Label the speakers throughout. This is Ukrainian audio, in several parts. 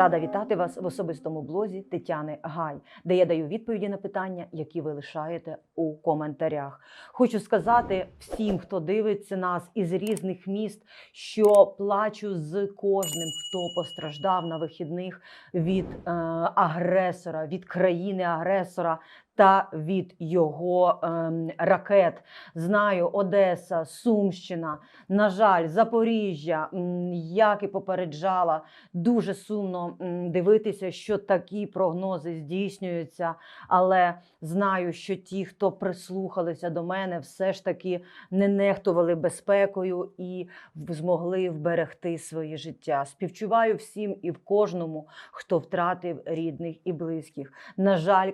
Speaker 1: Рада вітати вас в особистому блозі Тетяни Гай, де я даю відповіді на питання, які ви лишаєте у коментарях. Хочу сказати всім, хто дивиться нас із різних міст, що плачу з кожним, хто постраждав на вихідних від е, агресора, від країни-агресора. Та від його ем, ракет знаю Одеса, Сумщина, на жаль, Запоріжжя, як і попереджала, дуже сумно дивитися, що такі прогнози здійснюються. Але знаю, що ті, хто прислухалися до мене, все ж таки не нехтували безпекою і змогли вберегти своє життя. Співчуваю всім і в кожному, хто втратив рідних і близьких. На жаль,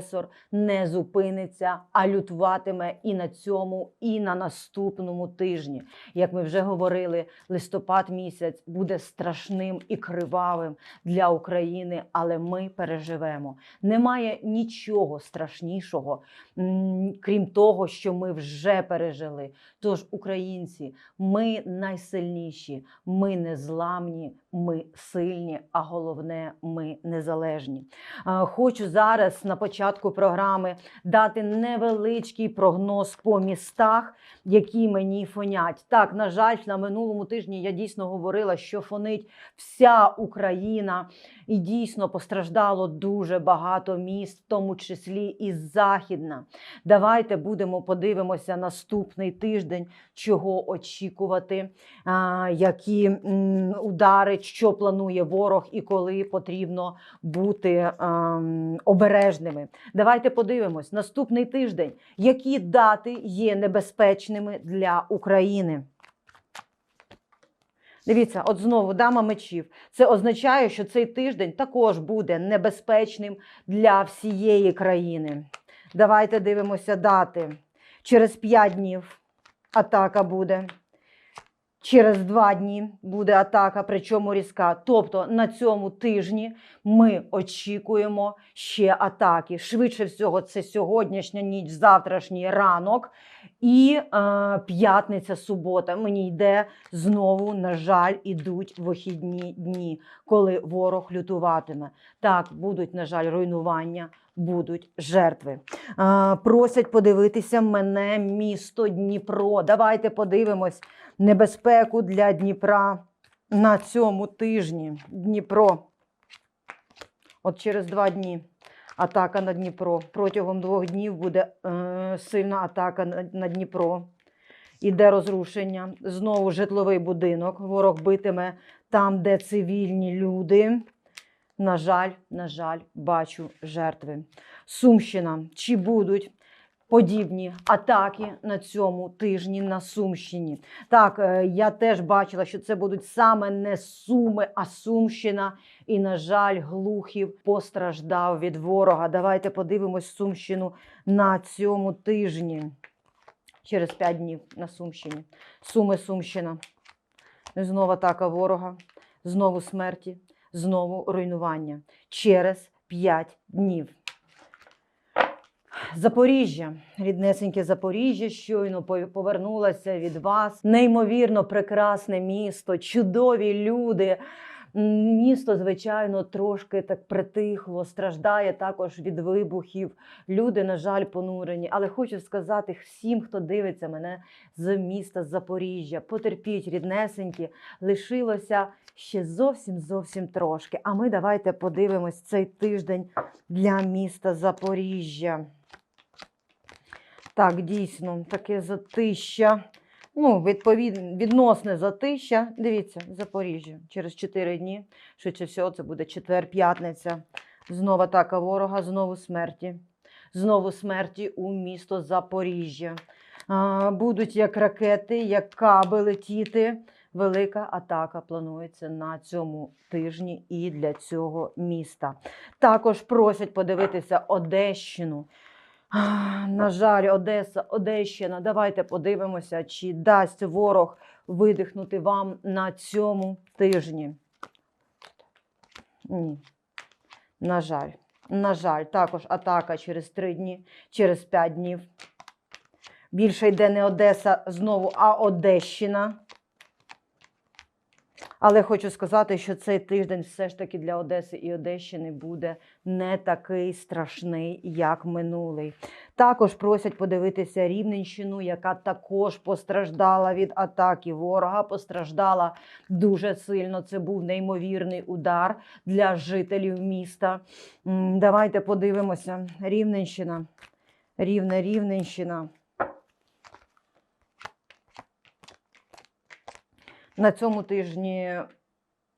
Speaker 1: країна-агресор не зупиниться, а лютуватиме і на цьому, і на наступному тижні. Як ми вже говорили, листопад місяць буде страшним і кривавим для України, але ми переживемо. Немає нічого страшнішого, крім того, що ми вже пережили. Тож, українці, ми найсильніші, ми незламні, ми сильні, а головне, ми незалежні. Хочу зараз на початку програми дати невеличкий прогноз по містах, які мені фонять. Так, на жаль, на минулому тижні я дійсно говорила, що фонить вся Україна, і дійсно постраждало дуже багато міст, в тому числі і західна. Давайте будемо подивимося наступний тиждень, чого очікувати, які удари, що планує ворог і коли потрібно бути обережними. Давайте подивимось наступний тиждень, які дати є небезпечними для України. Дивіться, от знову дама мечів. Це означає, що цей тиждень також буде небезпечним для всієї країни. Давайте дивимося дати. Через 5 днів атака буде. Через два дні буде атака, причому різка. Тобто на цьому тижні ми очікуємо ще атаки. Швидше всього, це сьогоднішня ніч, завтрашній ранок і е, п'ятниця, субота. Мені йде знову, на жаль, ідуть вихідні дні, коли ворог лютуватиме. Так, будуть, на жаль, руйнування, будуть жертви. Е, просять подивитися мене місто Дніпро. Давайте подивимось небезпеку для Дніпра на цьому тижні. Дніпро. От через два дні атака на Дніпро. Протягом двох днів буде е, сильна атака на, Дніпро. Іде розрушення. Знову житловий будинок. Ворог битиме там, де цивільні люди. На жаль, на жаль, бачу жертви. Сумщина. Чи будуть подібні атаки на цьому тижні на Сумщині? Так, е, я теж бачила, що це будуть саме не Суми, а Сумщина. І, на жаль, Глухів постраждав від ворога. Давайте подивимось Сумщину на цьому тижні. Через 5 днів на Сумщині. Суми Сумщина. Знову атака ворога, знову смерті, знову руйнування. Через 5 днів. Запоріжжя, ріднесеньке Запоріжжя, щойно по- повернулася від вас. Неймовірно прекрасне місто, чудові люди. Місто, звичайно, трошки так притихло, страждає також від вибухів. Люди, на жаль, понурені. Але хочу сказати всім, хто дивиться мене з міста Запоріжжя, потерпіть, ріднесенькі, лишилося ще зовсім зовсім трошки. А ми давайте подивимось цей тиждень для міста Запоріжжя. Так, дійсно, таке затища. Ну, відповідно, відносне затища. Дивіться, Запоріжжя. Через 4 дні. Швидше всього, це буде четвер-п'ятниця. Знову атака ворога, знову смерті. Знову смерті у місто Запоріжжя. Будуть як ракети, як каби летіти. Велика атака планується на цьому тижні і для цього міста. Також просять подивитися Одещину. На жаль, Одеса, Одещина. Давайте подивимося, чи дасть ворог видихнути вам на цьому тижні. Ні. На жаль. На жаль, також атака через три дні, через п'ять днів. Більше йде не Одеса знову, а Одещина. Але хочу сказати, що цей тиждень все ж таки для Одеси і Одещини буде не такий страшний, як минулий. Також просять подивитися Рівненщину, яка також постраждала від атаки ворога, постраждала дуже сильно. Це був неймовірний удар для жителів міста. Давайте подивимося. Рівненщина. Рівне Рівненщина. На цьому тижні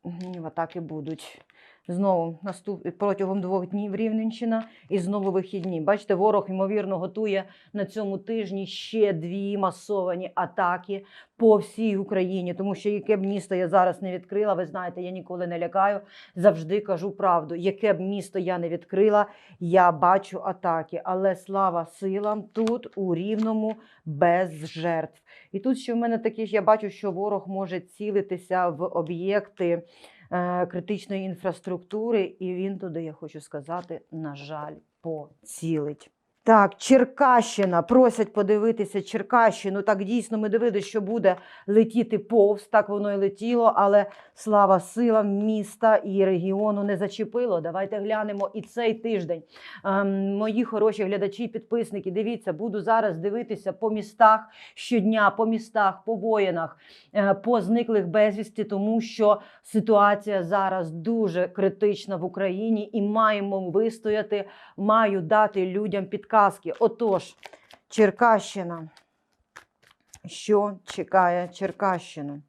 Speaker 1: м, атаки будуть. Знову наступ... протягом двох днів Рівненщина і знову вихідні. Бачите, ворог, ймовірно, готує на цьому тижні ще дві масовані атаки по всій Україні. Тому що яке б місто я зараз не відкрила, ви знаєте, я ніколи не лякаю, завжди кажу правду. Яке б місто я не відкрила, я бачу атаки. Але слава силам тут у рівному без жертв. І тут ще в мене такі ж я бачу, що ворог може цілитися в об'єкти критичної інфраструктури, і він туди, я хочу сказати, на жаль, поцілить. Так, Черкащина. Просять подивитися Черкащину. Так дійсно ми дивилися, що буде летіти повз. Так воно і летіло, але слава силам міста і регіону не зачепило. Давайте глянемо і цей тиждень. Ем, мої хороші глядачі, підписники, дивіться, буду зараз дивитися по містах щодня, по містах, по воїнах, е, по зниклих безвісті, тому що ситуація зараз дуже критична в Україні і маємо вистояти, маю дати людям підказки. Отож, Черкащина. Що чекає Черкащину?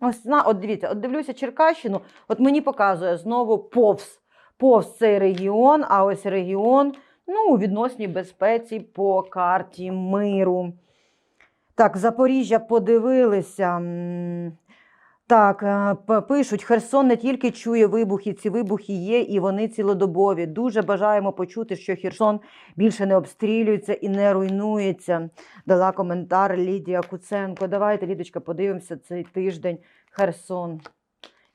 Speaker 1: Ось на, от дивіться, от дивлюся Черкащину, от мені показує знову повз. Повз цей регіон, а ось регіон ну, у відносній безпеці по карті миру. Так, Запоріжжя подивилися. Так, е, пишуть, Херсон не тільки чує вибухи, ці вибухи є, і вони цілодобові. Дуже бажаємо почути, що Херсон більше не обстрілюється і не руйнується. Дала коментар Лідія Куценко. Давайте, Лідочка, подивимося цей тиждень Херсон.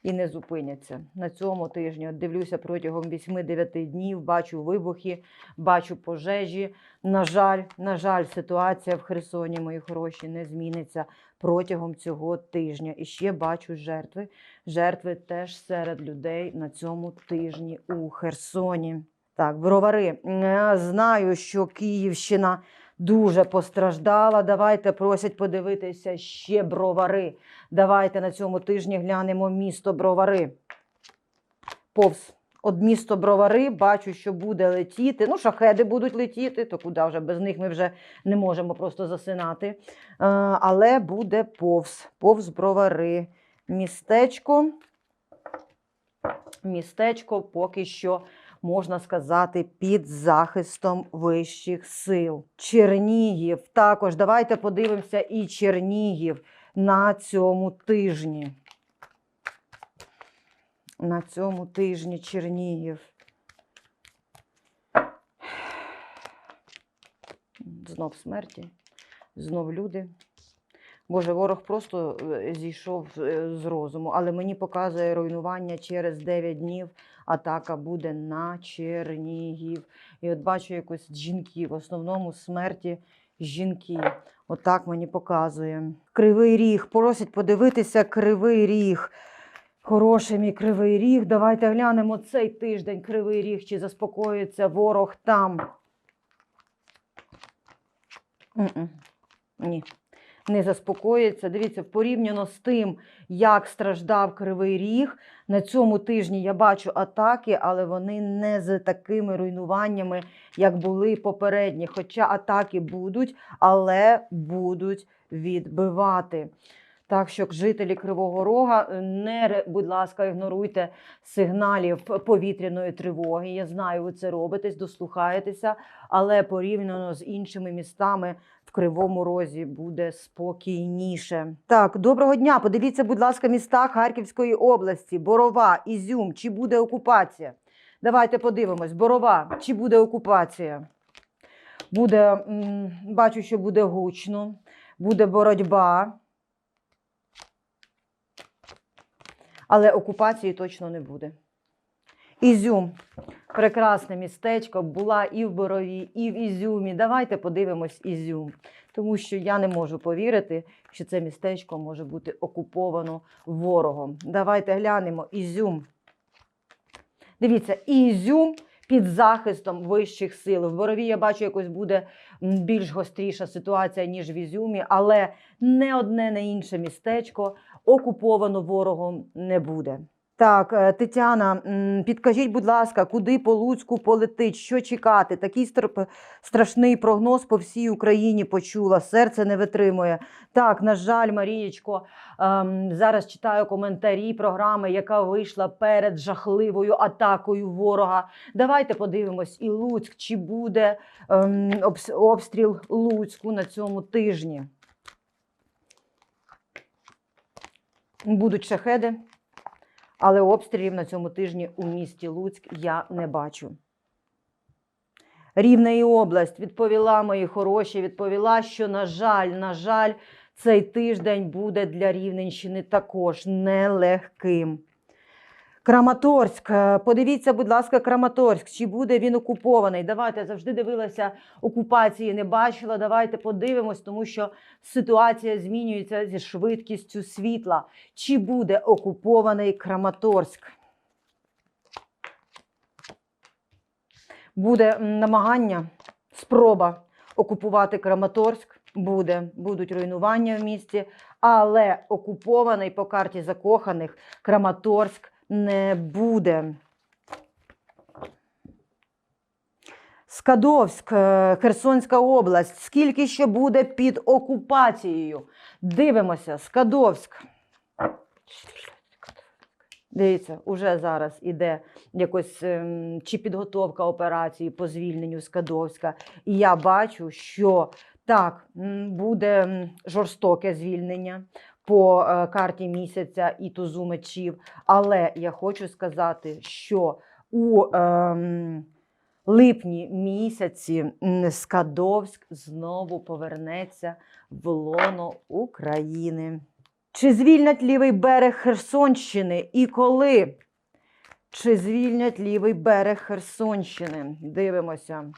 Speaker 1: І не зупиняться. На цьому тижні от дивлюся протягом 8-9 днів, бачу вибухи, бачу пожежі. На жаль, на жаль, ситуація в Херсоні, мої хороші, не зміниться протягом цього тижня. І ще бачу жертви. Жертви теж серед людей на цьому тижні у Херсоні. Так, бровари. Знаю, що Київщина дуже постраждала. Давайте просять подивитися ще бровари. Давайте на цьому тижні глянемо місто Бровари. Повз. От місто Бровари, бачу, що буде летіти. Ну, шахеди будуть летіти, то куди вже без них ми вже не можемо просто засинати. Е, Але буде повз. Повз Бровари. Містечко. Містечко поки що можна сказати, під захистом вищих сил. Чернігів. Також давайте подивимося і Чернігів на цьому тижні. На цьому тижні Чернігів. Знов смерті, знов люди. Боже, ворог просто е, зійшов е, з розуму, але мені показує руйнування через 9 днів. Атака буде на Чернігів. І от бачу якось жінки, в основному смерті жінки. Отак мені показує. Кривий ріг. Просять подивитися кривий ріг. Хороший мій кривий ріг. Давайте глянемо цей тиждень кривий ріг, чи заспокоїться ворог там. Ні не заспокоїться. Дивіться, порівняно з тим, як страждав Кривий Ріг, на цьому тижні я бачу атаки, але вони не з такими руйнуваннями, як були попередні. Хоча атаки будуть, але будуть відбивати. Так що жителі Кривого Рога, не, будь ласка, ігноруйте сигналів повітряної тривоги. Я знаю, ви це робитесь, дослухаєтеся, але порівняно з іншими містами Кривому Розі буде спокійніше. Так, доброго дня. Подивіться, будь ласка, міста Харківської області, Борова, Ізюм. Чи буде окупація? Давайте подивимось. Борова, чи буде окупація? Буде, м, бачу, що буде гучно, буде боротьба. Але окупації точно не буде. Ізюм. прекрасне містечко. Була і в Борові, і в Ізюмі. Давайте подивимось Ізюм. Тому що я не можу повірити, що це містечко може бути окуповано ворогом. Давайте глянемо Ізюм. Дивіться, Ізюм під захистом вищих сил. В Борові я бачу, якось буде більш гостріша ситуація, ніж в Ізюмі, але не одне, не інше містечко окуповано ворогом не буде. Так, е, Тетяна, підкажіть, будь ласка, куди по Луцьку полетить? Що чекати? Такий страшний прогноз по всій Україні почула. Серце не витримує. Так, на жаль, Марієчко, ем, зараз читаю коментарі програми, яка вийшла перед жахливою атакою ворога. Давайте подивимось, і Луцьк, чи буде ем, обстріл Луцьку на цьому тижні. Будуть шахеди, але обстрілів на цьому тижні у місті Луцьк я не бачу. Рівна і область відповіла, мої хороші, відповіла, що, на жаль, на жаль, цей тиждень буде для Рівненщини також нелегким. Краматорськ, е, подивіться, будь ласка, Краматорськ, чи буде він окупований? Давайте я завжди дивилася окупації, не бачила. Давайте подивимось, тому що ситуація змінюється зі швидкістю світла. Чи буде окупований Краматорськ? Буде намагання, спроба окупувати Краматорськ. Буде, будуть руйнування в місті, але окупований по карті закоханих Краматорськ не буде. Скадовськ, е, Херсонська область. Скільки ще буде під окупацією? Дивимося, Скадовськ. Дивіться, уже зараз іде якось ем, чи підготовка операції по звільненню Скадовська. І я бачу, що так, буде жорстоке звільнення по е, карті місяця і тузу мечів. Але я хочу сказати, що у ем, липні місяці Скадовськ знову повернеться в лоно України. Чи звільнять лівий берег Херсонщини і коли? Чи звільнять лівий берег Херсонщини? Дивимося.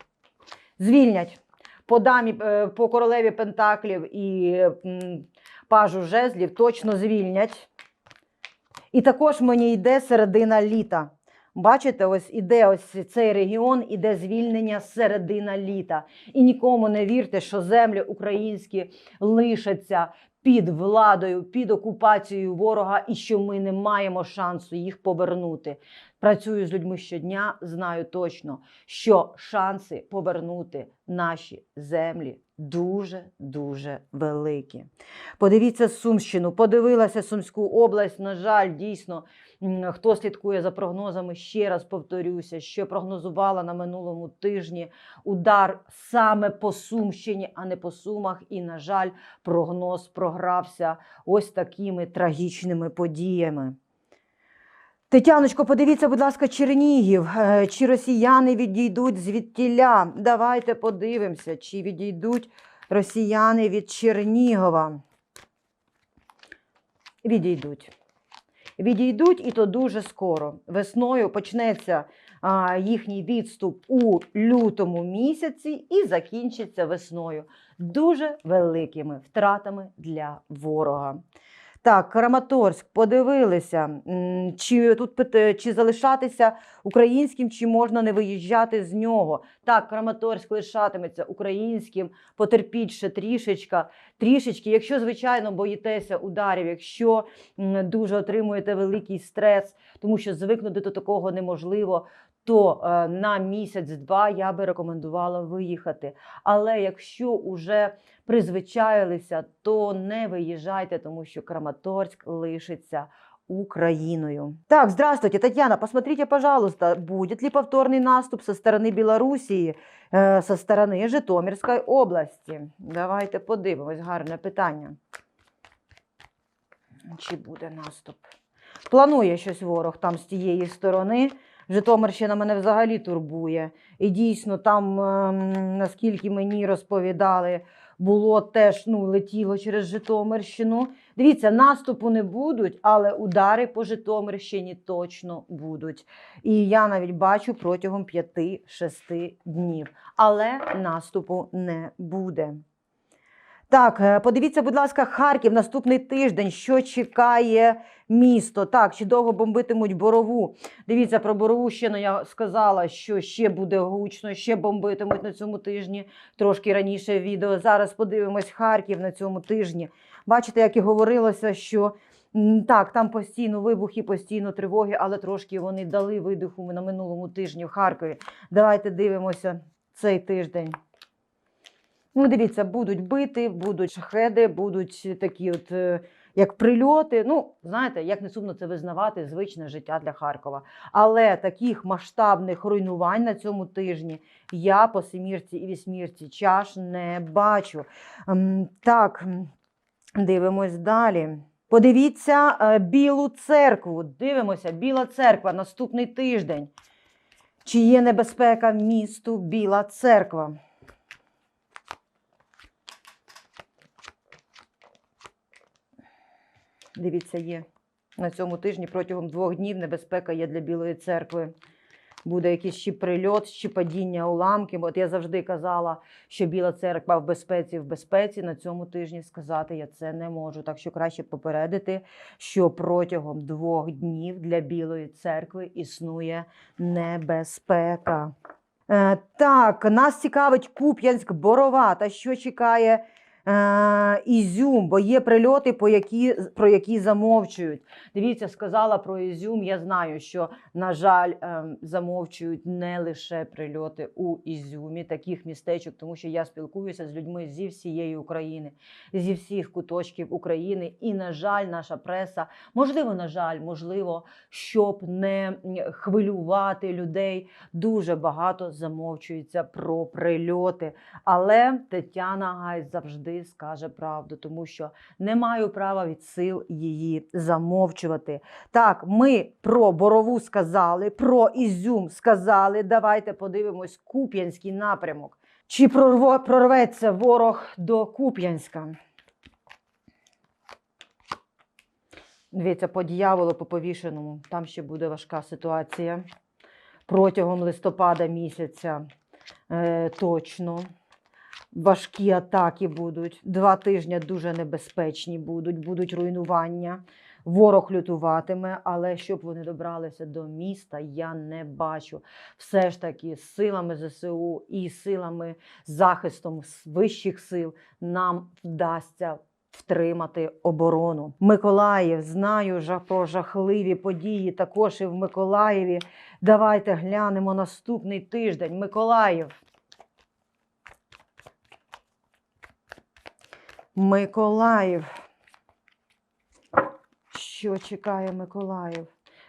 Speaker 1: Звільнять. По дамі, е, по королеві Пентаклів і пажу жезлів точно звільнять. І також мені йде середина літа. Бачите, ось іде ось цей регіон, іде звільнення середина літа. І нікому не вірте, що землі українські лишаться під владою, під окупацією ворога, і що ми не маємо шансу їх повернути. Працюю з людьми щодня, знаю точно, що шанси повернути наші землі дуже дуже великі. Подивіться Сумщину, подивилася Сумську область. На жаль, дійсно, хто слідкує за прогнозами, ще раз повторюся, що прогнозувала на минулому тижні удар саме по Сумщині, а не по Сумах. І, на жаль, прогноз програвся ось такими трагічними подіями. Тетяночко, подивіться, будь ласка, Чернігів. Е, Чи росіяни відійдуть звідтіля? Давайте подивимося, чи відійдуть росіяни від Чернігова. Відійдуть. Відійдуть і то дуже скоро. Весною почнеться а, їхній відступ у лютому місяці і закінчиться весною дуже великими втратами для ворога. Так, Краматорськ, подивилися, чи тут чи залишатися українським, чи можна не виїжджати з нього. Так, Краматорськ лишатиметься українським, потерпіть ще трішечка, трішечки. Якщо, звичайно, боїтеся ударів, якщо дуже отримуєте великий стрес, тому що звикнути до такого неможливо, то е, на місяць-два я би рекомендувала виїхати. Але якщо уже призвичаїлися, то не виїжджайте, тому що Краматорськ лишиться Украиною. Так, здравствуйте, Татьяна. Посмотрите, пожалуйста, будет ли повторный наступ со стороны Белоруссии, э, со стороны Житомирської області? Давайте подивимось, гарне питання. Чи буде наступ? Планує щось ворог там з тієї сторони. Житомирщина мене взагалі турбує. І дійсно, там, ем, наскільки мені розповідали, було теж ну, летіло через Житомирщину. Дивіться, наступу не будуть, але удари по Житомирщині точно будуть. І я навіть бачу протягом 5-6 днів. Але наступу не буде. Так, е, подивіться, будь ласка, Харків наступний тиждень. Що чекає місто? Так, чи довго бомбитимуть борову? Дивіться про борову ще ну, я сказала, що ще буде гучно, ще бомбитимуть на цьому тижні. Трошки раніше відео. Зараз подивимось Харків на цьому тижні. Бачите, як і говорилося, що так, там постійно вибухи, постійно тривоги, але трошки вони дали видиху на минулому тижні в Харкові. Давайте дивимося цей тиждень. Ну, дивіться, будуть бити, будуть шахеди, будуть такі, от е, як прильоти. Ну, знаєте, як не сумно це визнавати, звичне життя для Харкова. Але таких масштабних руйнувань на цьому тижні я по семірці і вісьмірці чаш не бачу. Так, дивимось далі. Подивіться е, Білу церкву. Дивимося, Біла церква наступний тиждень. Чи є небезпека місту Біла церква? Дивіться, є на цьому тижні протягом двох днів небезпека є для Білої церкви. Буде якийсь чи прильот, чи падіння уламків. От я завжди казала, що Біла церква в безпеці, в безпеці. На цьому тижні сказати я це не можу. Так що краще попередити, що протягом двох днів для Білої церкви існує небезпека. Е, так, нас цікавить Куп'янськ, Борова. Та що чекає е, Ізюм, бо є прильоти, по які, про які замовчують. Дивіться, сказала про Ізюм. Я знаю, що, на жаль, ем, замовчують не лише прильоти у Ізюмі, таких містечок, тому що я спілкуюся з людьми зі всієї України, зі всіх куточків України. І, на жаль, наша преса, можливо, на жаль, можливо, щоб не хвилювати людей, дуже багато замовчується про прильоти. Але Тетяна Гай завжди скаже правду, тому що не маю права від сил її замовчувати. Так, ми про борову сказали, про Ізюм сказали. Давайте подивимось Куп'янський напрямок. Чи прорветься ворог до Куп'янська? Дивіться, по дьяволу, по повішеному. Там ще буде важка ситуація. Протягом листопада місяця е, точно. Важкі атаки будуть. Два тижні дуже небезпечні будуть, будуть руйнування. Ворог лютуватиме, але щоб вони добралися до міста, я не бачу. Все ж таки, силами ЗСУ і силами захистом вищих сил нам вдасться втримати оборону. Миколаїв знаю про жахливі події також і в Миколаєві. Давайте глянемо наступний тиждень. Миколаїв. Миколаїв. Що чекає Миколаїв?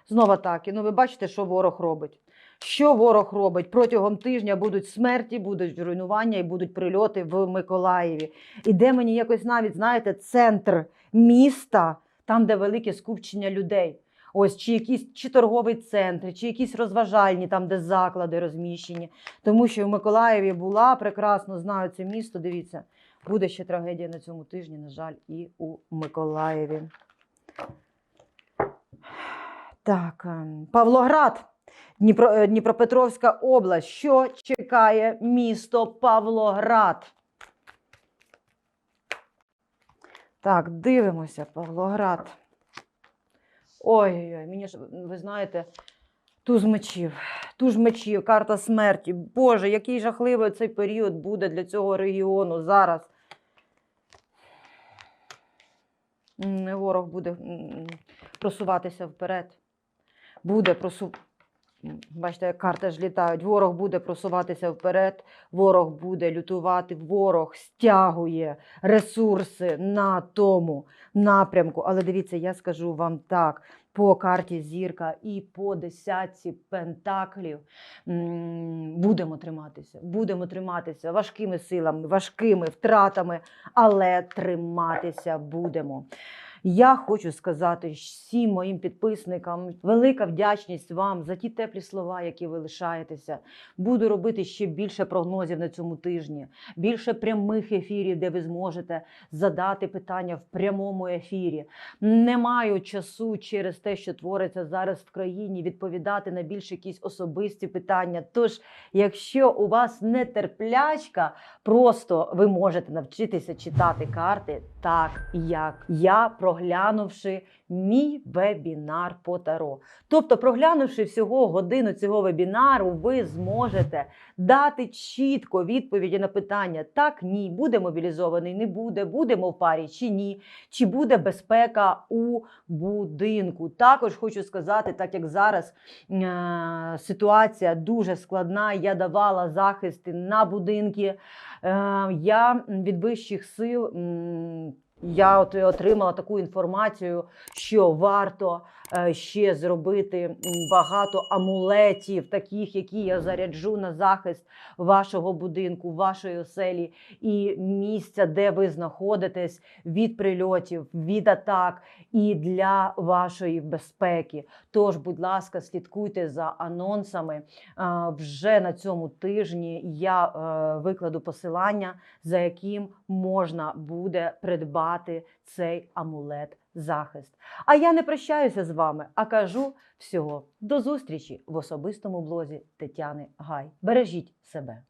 Speaker 1: Знову атаки. Ну, ви бачите, що ворог робить. Що ворог робить? Протягом тижня будуть смерті, будуть руйнування і будуть прильоти в Миколаєві. Іде мені якось навіть, знаєте, центр міста, там, де велике скупчення людей. Ось чи якісь чи торговий центр, чи якісь розважальні, там, де заклади розміщені. Тому що в Миколаєві була, прекрасно знаю це місто. Дивіться, буде ще трагедія на цьому тижні, на жаль, і у Миколаєві. Так, ем, Павлоград, Дніпро, е, Дніпропетровська область. Що чекає місто Павлоград? Так, дивимося, Павлоград. Ой-ой-ой, мені ж, ви знаєте, туз мечів, туз мечів, карта смерті. Боже, який жахливий цей період буде для цього регіону зараз. М, Ворог буде просуватися вперед. Буде просу... Бачите, як карти ж літають. Ворог буде просуватися вперед, ворог буде лютувати, ворог стягує ресурси на тому напрямку. Але дивіться, я скажу вам так: по карті зірка і по десятці пентаклів будемо триматися. Будемо триматися важкими силами, важкими втратами, але триматися будемо. Я хочу сказати всім моїм підписникам велика вдячність вам за ті теплі слова, які ви лишаєтеся. Буду робити ще більше прогнозів на цьому тижні, більше прямих ефірів, де ви зможете задати питання в прямому ефірі. Не маю часу через те, що твориться зараз в країні, відповідати на більш якісь особисті питання. Тож, якщо у вас нетерплячка, просто ви можете навчитися читати карти так, як я, проглянувши мій вебінар по таро. Тобто, проглянувши всього годину цього вебінару, ви зможете дати чітко відповіді на питання: так, ні, буде мобілізований, не буде, будемо в парі чи ні, чи буде безпека у будинку. Також хочу сказати, так як зараз е- ситуація дуже складна, я давала захисти на будинки. Е- я від вищих сил. Я от отримала таку інформацію, що варто ще зробити багато амулетів, таких, які я заряджу на захист вашого будинку, вашої оселі і місця, де ви знаходитесь від прильотів, від атак і для вашої безпеки. Тож, будь ласка, слідкуйте за анонсами. Вже на цьому тижні я е, викладу посилання, за яким можна буде придбати цей амулет захист. А я не прощаюся з вами, а кажу всього до зустрічі в особистому блозі Тетяни Гай. Бережіть себе.